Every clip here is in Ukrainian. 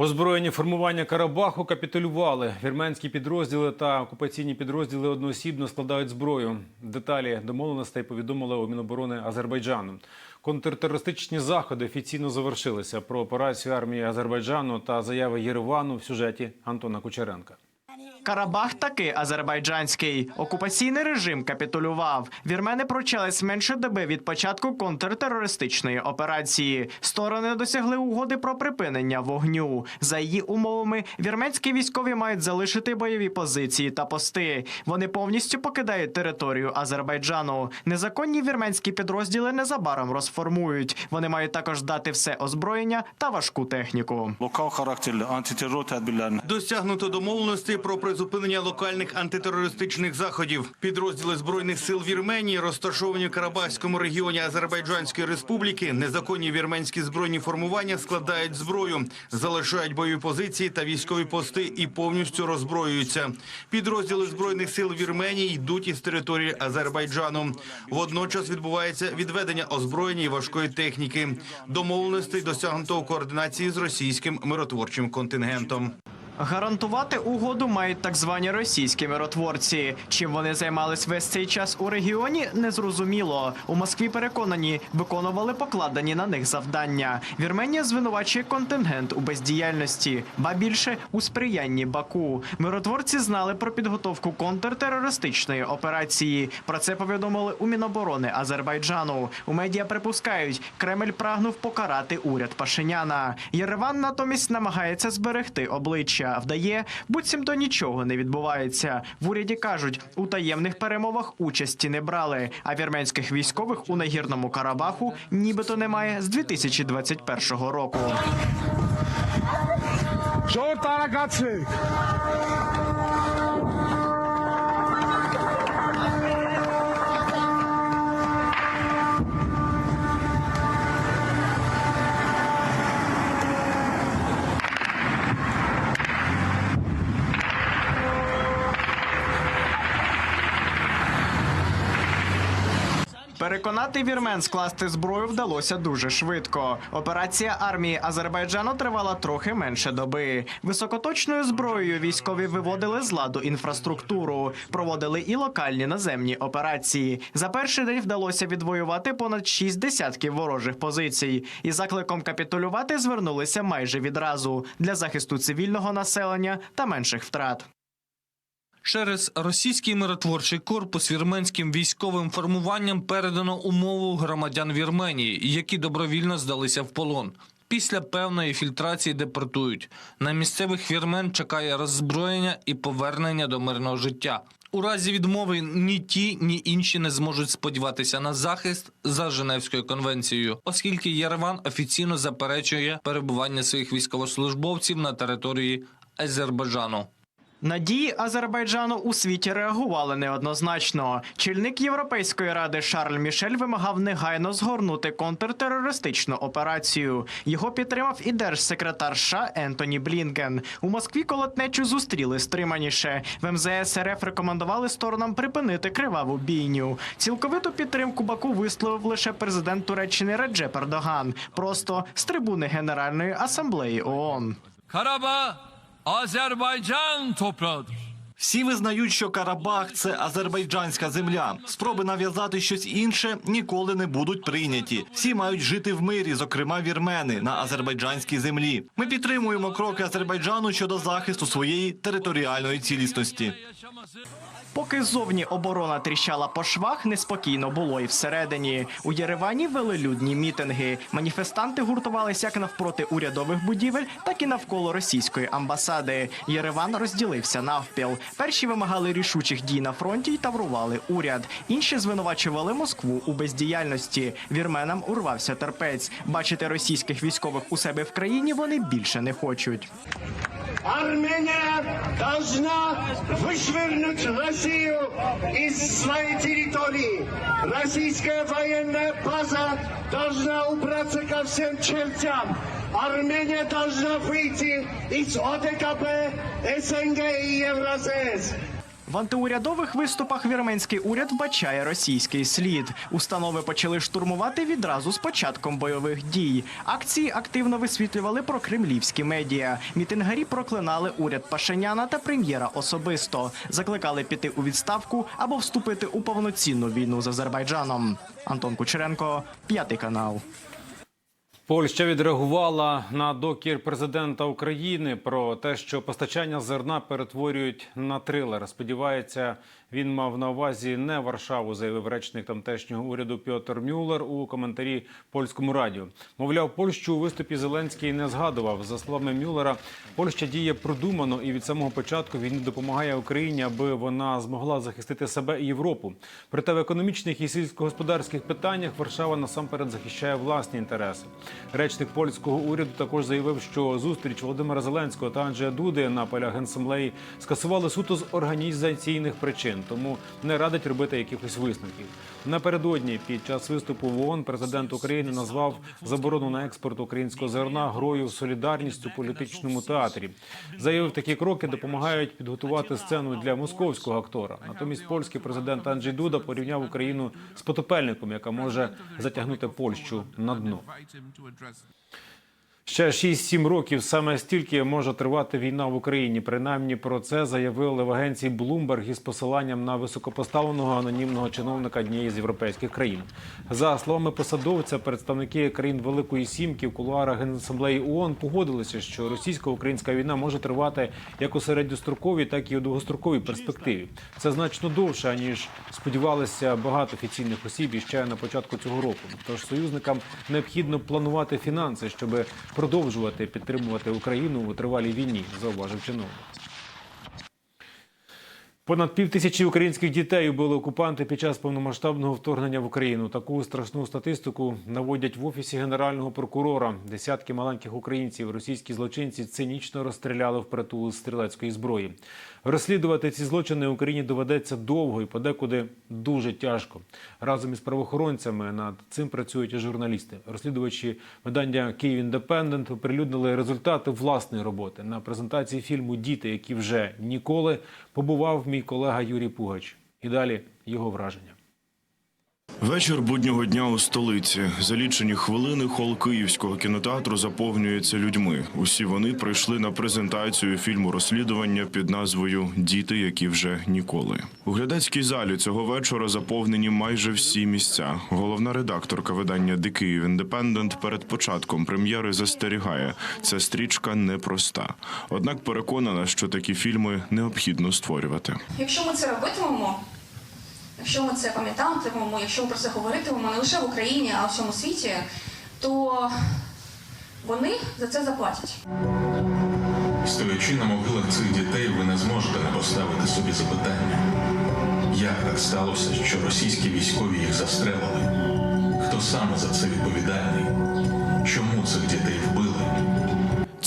Озброєні формування Карабаху капітулювали. Вірменські підрозділи та окупаційні підрозділи одноосібно складають зброю. Деталі домовленостей повідомили у Міноборони Азербайджану. Контртерористичні заходи офіційно завершилися. Про операцію армії Азербайджану та заяви Єревану в сюжеті Антона Кучеренка. Карабах таки азербайджанський. Окупаційний режим капітулював. Вірмени прочались менше доби від початку контртерористичної операції. Сторони досягли угоди про припинення вогню. За її умовами, вірменські військові мають залишити бойові позиції та пости. Вони повністю покидають територію Азербайджану. Незаконні вірменські підрозділи незабаром розформують. Вони мають також дати все озброєння та важку техніку. Досягнуто домовленості про призупинення локальних антитерористичних заходів. Підрозділи збройних сил Вірменії, розташовані в Карабахському регіоні Азербайджанської республіки, незаконні вірменські збройні формування складають зброю, залишають бойові позиції та військові пости і повністю роззброюються. Підрозділи збройних сил Вірменії йдуть із території Азербайджану. Водночас відбувається відведення озброєння і важкої техніки. Домовленостей досягнуто у координації з російським миротворчим контингентом. Гарантувати угоду мають так звані російські миротворці. Чим вони займались весь цей час у регіоні, незрозуміло. У Москві переконані, виконували покладені на них завдання. Вірменія звинувачує контингент у бездіяльності, ба більше у сприянні Баку. Миротворці знали про підготовку контртерористичної операції. Про це повідомили у Міноборони Азербайджану. У медіа припускають, Кремль прагнув покарати уряд Пашиняна. Єреван натомість намагається зберегти обличчя. Вдає, буцімто нічого не відбувається. В уряді кажуть, у таємних перемовах участі не брали. А вірменських військових у нагірному Карабаху нібито немає з 2021 року. Short aragatsik. Переконати вірмен скласти зброю вдалося дуже швидко. Операція армії Азербайджану тривала трохи менше доби. Високоточною зброєю військові виводили з ладу інфраструктуру, проводили і локальні наземні операції. За перший день вдалося відвоювати понад шість десятків ворожих позицій. І закликом капітулювати звернулися майже відразу для захисту цивільного населення та менших втрат. Через російський миротворчий корпус вірменським військовим формуванням передано умову громадян Вірменії, які добровільно здалися в полон. Після певної фільтрації депортують. На місцевих вірмен чекає роззброєння і повернення до мирного життя. У разі відмови ні ті, ні інші не зможуть сподіватися на захист за Женевською конвенцією, оскільки Єреван офіційно заперечує перебування своїх військовослужбовців на території Азербайджану. Надії Азербайджану у світі реагували неоднозначно. Чільник Європейської ради Шарль Мішель вимагав негайно згорнути контртерористичну операцію. Його підтримав і держсекретар США Ентоні Блінкен. У Москві колотнечу зустріли стриманіше. В МЗС РФ рекомендували сторонам припинити криваву бійню. Цілковиту підтримку Баку висловив лише президент Туреччини Реджеп Ердоган. Просто з трибуни Генеральної асамблеї ООН. Karabağ Azerbaycan toprağıdır. Всі визнають, що Карабах це азербайджанська земля. Спроби нав'язати щось інше ніколи не будуть прийняті. Всі мають жити в мирі, зокрема вірмени, на азербайджанській землі. Ми підтримуємо кроки Азербайджану щодо захисту своєї територіальної цілісності. Поки зовні оборона тріщала по швах, неспокійно було і всередині. У Єревані вели людні мітинги. Маніфестанти гуртувалися як навпроти урядових будівель, так і навколо російської амбасади. Єреван розділився навпіл. Перші вимагали рішучих дій на фронті й таврували уряд. Інші звинувачували Москву у бездіяльності. Вірменам урвався терпець. Бачити російських військових у себе в країні вони більше не хочуть. Армения должна вышвырнуть Россию из своей территории. Российская военная база должна убраться ко всем чертям. Армения должна выйти из ОДКБ, СНГ и Евразес. В антиурядових виступах вірменський уряд вбачає російський слід. Установи почали штурмувати відразу з початком бойових дій. Акції активно висвітлювали про кремлівські медіа. Мітингарі проклинали уряд Пашиняна та прем'єра особисто. Закликали піти у відставку або вступити у повноцінну війну з Азербайджаном. Антон Кучеренко, п'ятий канал. Польща відреагувала на докір президента України про те, що постачання зерна перетворюють на трилер. Сподівається, він мав на увазі не Варшаву, заявив речник тамтешнього уряду Пьотр Мюллер у коментарі польському радіо. Мовляв, Польщу у виступі Зеленський не згадував. За словами Мюллера, Польща діє продумано і від самого початку війни допомагає Україні, аби вона змогла захистити себе і Європу. Проте в економічних і сільськогосподарських питаннях Варшава насамперед захищає власні інтереси. Речник польського уряду також заявив, що зустріч Володимира Зеленського та Анджея Дуди на полях генсамлеї скасували суто з організаційних причин, тому не радить робити якихось висновків. Напередодні під час виступу в ООН президент України назвав заборону на експорт українського зерна грою солідарність у політичному театрі. Заявив, такі кроки допомагають підготувати сцену для московського актора. Натомість польський президент Анджей Дуда порівняв Україну з потопельником, яка може затягнути Польщу на дно. Ще 6-7 років саме стільки може тривати війна в Україні. Принаймні про це заявили в агенції Bloomberg із посиланням на високопоставленого анонімного чиновника однієї з європейських країн. За словами посадовця, представники країн Великої Сімки в кулуарах Генасамблеї ООН погодилися, що російсько-українська війна може тривати як у середньостроковій, так і у довгостроковій перспективі. Це значно довше ніж сподівалися багато офіційних осіб іще на початку цього року. Тож союзникам необхідно планувати фінанси, щоб продовжувати підтримувати Україну у тривалій війні, зауважив чиновник. Понад пів тисячі українських дітей убили окупанти під час повномасштабного вторгнення в Україну. Таку страшну статистику наводять в офісі генерального прокурора. Десятки маленьких українців російські злочинці цинічно розстріляли впритул з стрілецької зброї. Розслідувати ці злочини Україні доведеться довго і подекуди дуже тяжко. Разом із правоохоронцями над цим працюють і журналісти. Розслідувачі видання Київ Індепендент оприлюднили результати власної роботи на презентації фільму Діти, які вже ніколи побував мій колега Юрій Пугач. І далі його враження. Вечір буднього дня у столиці. За лічені хвилини хол Київського кінотеатру заповнюється людьми. Усі вони прийшли на презентацію фільму розслідування під назвою Діти, які вже ніколи. У глядацькій залі цього вечора заповнені майже всі місця. Головна редакторка видання «The Kyiv Independent» перед початком прем'єри застерігає, ця стрічка непроста. Однак переконана, що такі фільми необхідно створювати. Якщо ми це робитимемо, якщо ми це пам'ятатимемо, якщо ми про це говоритимемо не лише в Україні, а в всьому світі, то вони за це заплатять. Стоячи на могилах цих дітей, ви не зможете не поставити собі запитання, як так сталося, що російські військові їх застрелили? Хто саме за це відповідальний? Чому цих дітей вбили?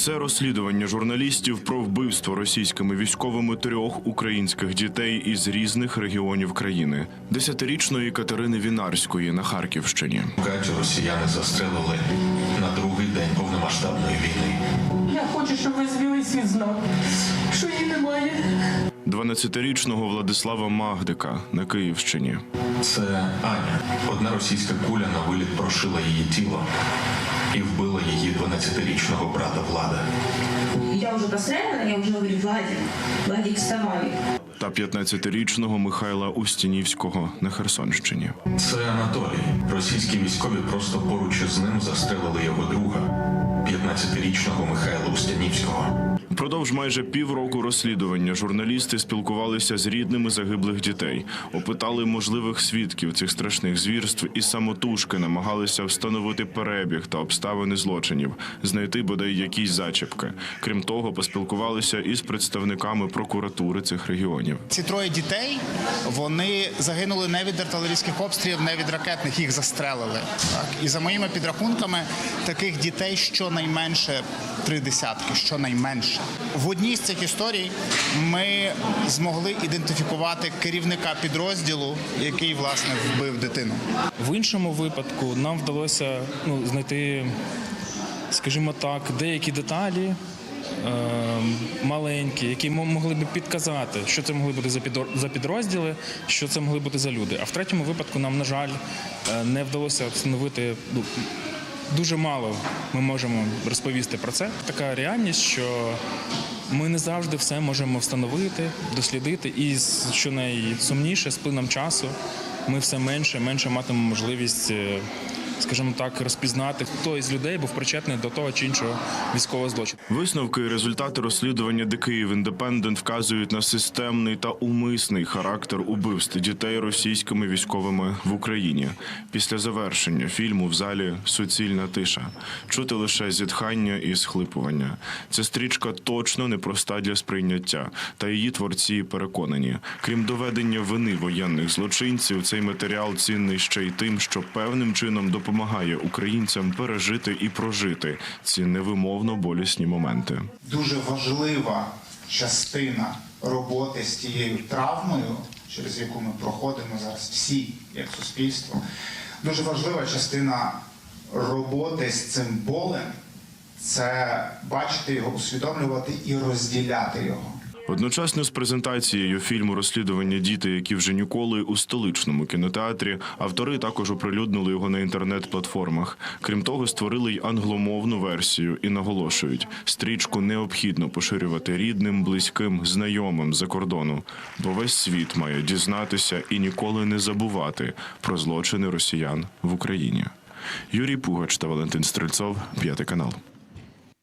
Це розслідування журналістів про вбивство російськими військовими трьох українських дітей із різних регіонів країни: десятирічної Катерини Вінарської на Харківщині, Катю росіяни застрелили на другий день повномасштабної війни. Я хочу, щоб весь білий світ знав, що її немає. 12-річного Владислава Магдика на Київщині, Це Аня. Одна російська куля на виліт прошила її тіло і вбила її 12-річного брата Влада. Я вже посмотрела, я вже говорю, владі. Владі вставай. та 15-річного Михайла Устінівського на Херсонщині. Це Анатолій. Російські військові просто поруч із ним застрелили його друга, 15-річного Михайла Устянівського. Впродовж майже півроку розслідування журналісти спілкувалися з рідними загиблих дітей, опитали можливих свідків цих страшних звірств і самотужки намагалися встановити перебіг та обставини злочинів, знайти бодай якісь зачіпки. Крім того, поспілкувалися із представниками прокуратури цих регіонів. Ці троє дітей вони загинули не від артилерійських обстрілів, не від ракетних, їх застрелили. Так і за моїми підрахунками, таких дітей щонайменше три десятки, щонайменше. В одній з цих історій ми змогли ідентифікувати керівника підрозділу, який власне вбив дитину. В іншому випадку нам вдалося ну, знайти, скажімо так, деякі деталі маленькі, які могли б підказати, що це могли бути за підро- підрозділи, що це могли бути за люди. А в третьому випадку нам, на жаль, е, не вдалося встановити. Дуже мало ми можемо розповісти про це. Така реальність, що ми не завжди все можемо встановити, дослідити, і що найсумніше, з плином часу ми все менше менше матимемо можливість, е, скажімо так, розпізнати, хто із людей був причетний до того чи іншого військового злочину. Висновки і результати розслідування «The Kyiv Independent» вказують на системний та умисний характер убивств дітей російськими військовими в Україні. Після завершення фільму в залі суцільна тиша. Чути лише зітхання і схлипування. Ця стрічка точно непроста для сприйняття, та її творці переконані. Крім доведення вини воєнних злочинців, цей матеріал цінний ще й тим, що певним чином допомагає українцям пережити і прожити ці невимовно болісні моменти. дуже важлива частина роботи з тією травмою, через яку ми проходимо зараз всі як суспільство. Дуже важлива частина роботи з цим болем це бачити його, усвідомлювати і розділяти його. Одночасно з презентацією фільму Розслідування діти, які вже ніколи у столичному кінотеатрі. Автори також оприлюднили його на інтернет-платформах. Крім того, створили й англомовну версію і наголошують, стрічку необхідно поширювати рідним, близьким, знайомим за кордону, бо весь світ має дізнатися і ніколи не забувати про злочини росіян в Україні. Юрій Пугач та Валентин Стрельцов, п'ятий канал.